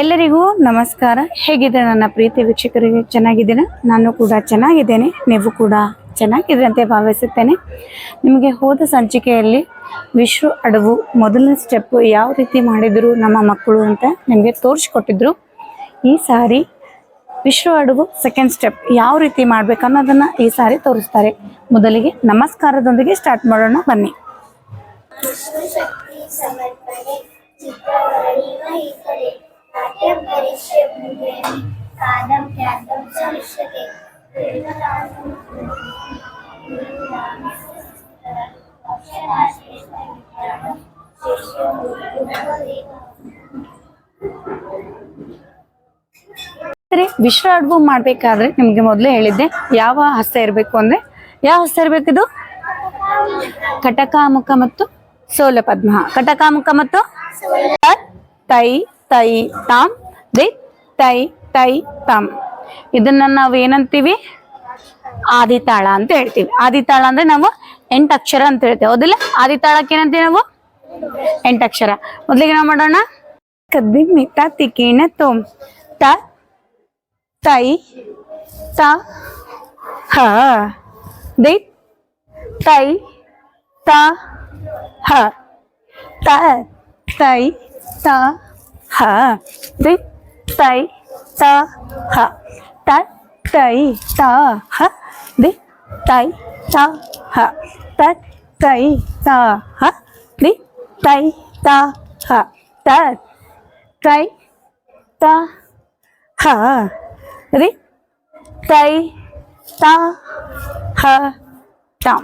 ಎಲ್ಲರಿಗೂ ನಮಸ್ಕಾರ. ಹೇಗಿದೆ ನನ್ನ ಪ್ರೀತಿ ವೀಕ್ಷಕರಿಗೆ? ಚೆನ್ನಾಗಿದ್ದೀರಾ? ನಾನು ಕೂಡ ಚೆನ್ನಾಗಿದ್ದೇನೆ. ನೀವು ಕೂಡ ಚೆನ್ನಾಗಿದೆ ಅಂತ ಭಾವಿಸುತ್ತೇನೆ. ನಿಮಗೆ ಹೋದ ಸಂಚಿಕೆಯಲ್ಲಿ ವಿಶ್ವ ಅಡವು ಮೊದಲನೇ ಸ್ಟೆಪ್ ಯಾವ ರೀತಿ ಮಾಡಿದರು ನಮ್ಮ ಮಕ್ಕಳು ಅಂತ ನಿಮಗೆ ತೋರಿಸ್ಕೊಟ್ಟಿದ್ರು. ಈ ಸಾರಿ ವಿಶ್ವ ಅಡುಗು ಸೆಕೆಂಡ್ ಸ್ಟೆಪ್ ಯಾವ ರೀತಿ ಮಾಡ್ಬೇಕು ಅನ್ನೋದನ್ನ ಈ ಸಾರಿ ತೋರಿಸ್ತಾರೆ. ಮೊದಲಿಗೆ ನಮಸ್ಕಾರದೊಂದಿಗೆ ಸ್ಟಾರ್ಟ್ ಮಾಡೋಣ. ಬನ್ನಿ. ವಿಶ್ವ ಅಡವು ಮಾಡ್ಬೇಕಾದ್ರೆ ನಿಮ್ಗೆ ಮೊದಲೇ ಹೇಳಿದ್ದೆ, ಯಾವ ಹಸ್ತ ಇರಬೇಕು ಅಂದ್ರೆ, ಯಾವ ಹಸ್ತ ಇದು? ಕಟಕಾಮುಖ ಮತ್ತು ಸೋಲ ಪದ್ಮ. ಕಟಕಾಮುಖ ಮತ್ತು ತೈ ತೈ ತಾಮ್, ದಿ, ತೈ ತೈ ತಾಮ್. ಇದನ್ನ ನಾವು ಏನಂತೀವಿ? ಆದಿತಾಳ ಅಂತ ಹೇಳ್ತೀವಿ. ಆದಿತಾಳ ಅಂದ್ರೆ ನಾವು ಎಂಟು ಅಕ್ಷರ ಅಂತ ಹೇಳ್ತೇವೆ. ಹೌದಿಲ್ಲ? ಆದಿತಾಳಕ್ಕೆ ಏನಂತೀವಿ ನಾವು? ಎಂಟು ಅಕ್ಷರ. ಮೊದಲಿಗೆ ನಾವು ಮಾಡೋಣ? ಕದ್ದಿ ಮಿತ ಕಿಣ ತೋಮ್. ತ, ತೈ, ತ, ಹ. ದಿ, ತೈ, ತ, ಹ. ತ, ತೈ, ತ, ಹ. ದಿ, ತೈ, ತ, ಹ. ತ, ತೈ, ತ, ಹ. ದಿ, ತೈ, ತ, ಹ. ತ, ತೈ, ತ, ಹ. ದಿ ತೈ ತ ಹ ತ ಟೈ ತ ಹ ರೀ. ಟೈ ತ ಹ ಟ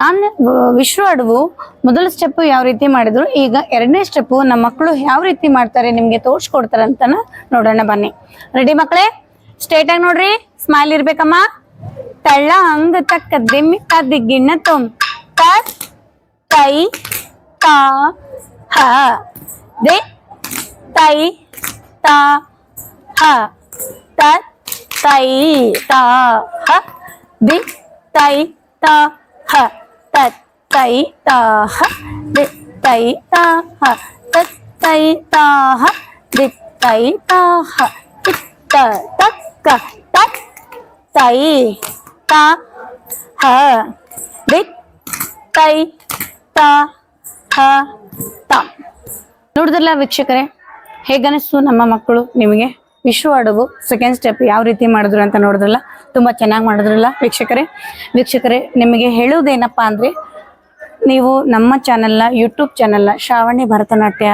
ನಾನು ವಿಶ್ವ ಅಡವು ಮೊದಲ ಸ್ಟೆಪ್ ಯಾವ ರೀತಿ ಮಾಡಿದ್ರು? ಈಗ ಎರಡನೇ ಸ್ಟೆಪ್ ನಮ್ಮ ಮಕ್ಕಳು ಯಾವ ರೀತಿ ಮಾಡ್ತಾರೆ ನಿಮಗೆ ತೋರಿಸ್ಕೊಡ್ತಾರೆ ಅಂತ ನೋಡೋಣ ಬನ್ನಿ. ರೆಡಿ ಮಕ್ಕಳೇ ಸ್ಟೇಟ್ ಆಗಿ ನೋಡ್ರಿ. ಸ್ಮೈಲ್ ಇರ್ಬೇಕಮ್ಮ. ತಳ್ಳ ಹಂಗ ತಕ್ಕ ದಿಮ್ಮಿ ದಿಗ್ಗಿಣ್ಣ ತೊಮ್. ತ. ತೈ ತ ಹ ದೆ ತೈ ತ ಹ ತ ತೈ ತ ಹ ದಿ ತೈ ತ ಹ ತ ತೈ ತ ಹ ದಿ ತೈ ತ ಹ ತ ತೈ ತ ಹ ದಿ ತೈ ತ ಹ ತ ತಕ್ಕ ತ ತೈ ತ ಹ ದಿ ತೈ ತ ಹ ತ. ನೋಡಿದ್ರಲ್ಲ ವೀಕ್ಷಕರೇ ಹೇಗನಿಸ್ತು ನಮ್ಮ ಮಕ್ಕಳು ನಿಮಗೆ? ವಿಶ್ವ ಅಡುಗು ಸೆಕೆಂಡ್ ಸ್ಟೆಪ್ ಯಾವ ರೀತಿ ಮಾಡಿದ್ರು ಅಂತ ನೋಡಿದ್ರಲ್ಲ? ತುಂಬ ಚೆನ್ನಾಗಿ ಮಾಡಿದ್ರಲ್ಲ ವೀಕ್ಷಕರೇ. ವೀಕ್ಷಕರೇ, ನಿಮಗೆ ಹೇಳೋದೇನಪ್ಪ ಅಂದರೆ ನೀವು ನಮ್ಮ ಚಾನಲ್ನ ಯೂಟ್ಯೂಬ್ ಚಾನಲ್ನ ಶ್ರಾವಣಿ ಭರತನಾಟ್ಯ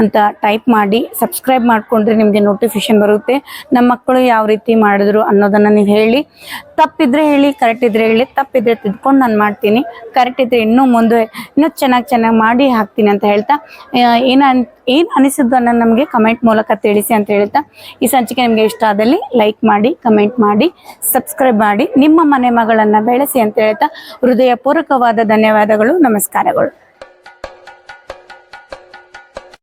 ಅಂತ ಟೈಪ್ ಮಾಡಿ ಸಬ್ಸ್ಕ್ರೈಬ್ ಮಾಡಿಕೊಂಡ್ರೆ ನಿಮಗೆ ನೋಟಿಫಿಕೇಶನ್ ಬರುತ್ತೆ. ನಮ್ಮ ಮಕ್ಕಳು ಯಾವ ರೀತಿ ಮಾಡಿದ್ರು ಅನ್ನೋದನ್ನು ನೀವು ಹೇಳಿ. ತಪ್ಪಿದ್ರೆ ಹೇಳಿ ಕರೆಕ್ಟ್ ಇದ್ರೆ ಹೇಳಿ, ತಪ್ಪಿದ್ರೆ ತಿದ್ಕೊಂಡು ನಾನು ಮಾಡ್ತೀನಿ. ಕರೆಕ್ಟ್ ಇದ್ರೆ ಇನ್ನೂ ಮುಂದೆ, ಇನ್ನೂ ಚೆನ್ನಾಗಿ ಚೆನ್ನಾಗಿ ಮಾಡಿ ಹಾಕ್ತೀನಿ ಅಂತ ಹೇಳ್ತಾ ಏನು ಅನ್, ಏನು ಅನಿಸಿದ್ದನ್ನು ನಮಗೆ ಕಮೆಂಟ್ ಮೂಲಕ ತಿಳಿಸಿ ಅಂತ ಹೇಳ್ತಾ, ಈ ಸಂಚಿಕೆ ನಿಮಗೆ ಇಷ್ಟ ಆದಲ್ಲಿ ಲೈಕ್ ಮಾಡಿ ಕಮೆಂಟ್ ಮಾಡಿ ಸಬ್ಸ್ಕ್ರೈಬ್ ಮಾಡಿ, ನಿಮ್ಮ ಮನೆ ಮಗಳನ್ನು ಬೆಳೆಸಿ ಅಂತ ಹೇಳ್ತಾ, ಹೃದಯಪೂರ್ವಕವಾದ ಧನ್ಯವಾದಗಳು. നമസ്കാരങ്ങൾ.